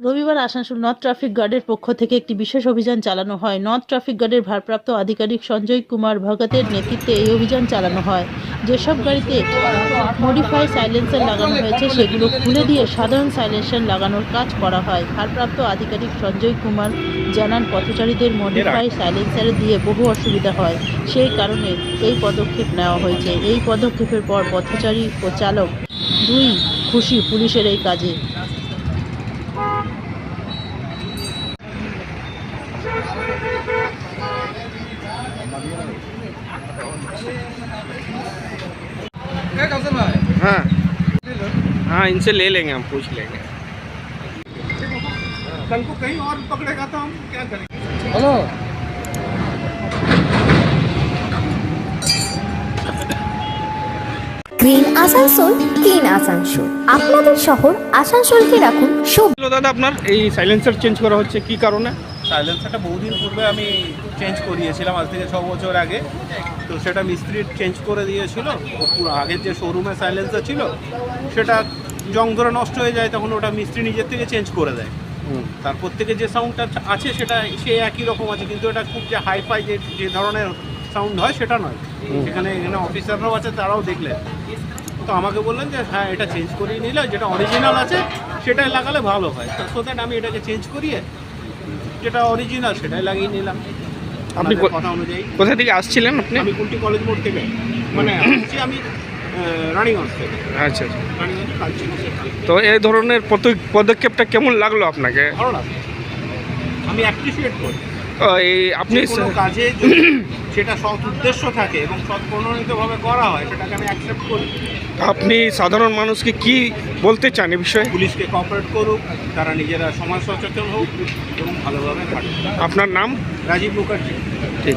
রবিবার Asansol north traffic গার্ডের পক্ষ থেকে একটি বিশেষ অভিযান চালানো হয়। নর্থ ট্রাফিক গার্ডের ভারপ্রাপ্ত আধিকারিক সঞ্জয় কুমার ভগতের নেতৃত্বে এই অভিযান চালানো হয়। যেসব গাড়িতে মডিফাই সাইলেন্সার লাগানো হয়েছে সেগুলো খুলে দিয়ে সাধারণ সাইলেন্সার লাগানোর কাজ করা হয়। ভারপ্রাপ্ত আধিকারিক সঞ্জয় কুমার জানান পথচারীদের মডিফাই সাইলেন্সার দিয়ে বহু অসুবিধা হয়। সেই কারণে এই পদক্ষেপ নেওয়া হয়েছে। এই পদক্ষেপের পর পথচারী ও চালক দুই খুশি পুলিশের এই কাজে। हाँ हाँ इनसे ले लेंगे हम पूछ लेंगे कल को कहीं और पकड़ेगा तो हम क्या करेंगे গ্রিন আসানসোল ক্লিন আসানসোল আপনাদের শহর আসানসোলকে রাখুন সব হ্যালো দাদা আপনার এই সাইলেন্সার চেঞ্জ করা হচ্ছে কি কারণে সাইলেন্সারটা বহুদিন পূর্বে আমি চেঞ্জ করিয়েছিলাম আজ থেকে ছ বছর আগে। তো সেটা মিস্ত্রি চেঞ্জ করে দিয়েছিল। পুরো আগের যে শোরুমে সাইলেন্সার ছিল সেটা জং ধরে নষ্ট হয়ে যায় তখন ওটা মিস্ত্রি নিজের থেকে চেঞ্জ করে দেয়। তারপর থেকে যে সাউন্ডটা আছে সেটা সে একই রকম আছে কিন্তু এটা খুব যে হাই ফাই যে যে ধরনের সাউন্ড হয় সেটা নয়। সেখানে এখানে অফিসাররাও আছে তারাও দেখলেন তো আমাকে বললেন যে হ্যাঁ এটা চেঞ্জ করিয়ে নিলে যেটা অরিজিনাল আছে সেটাই লাগালে ভালো হয়। তো সো দ্যাট আমি এটাকে চেঞ্জ করিয়ে যেটা অরিজিনাল সেটাই লাগিয়ে নিলাম। আপনি কথা অনুযায়ী। কোথা থেকে আসছিলেন আপনি? আমি কুলটি কলেজ মোড় থেকে। মানে আসছি আমি আহ, থেকে। আচ্ছা আচ্ছা। রানীগঞ্জ। তো এই ধরনের পদ- পদক্ষেপটা কেমন লাগল আপনাকে? ভালো লাগে আমি অ্যাপ্রিসিয়েট করি। এই আপনি কাজে সেটা সৎ উদ্দেশ্য থাকে এবং সৎ প্রণোদিতভাবে করা হয় সেটাকে আমি অ্যাকসেপ্ট করি। আপনি সাধারণ মানুষকে কি বলতে চান এ বিষয়ে? পুলিশকে কোঅপারেট করুক তারা নিজেরা সমাজ সচেতন হোক এবং ভালোভাবে আপনার নাম? রাজীব মুখার্জি। ঠিক।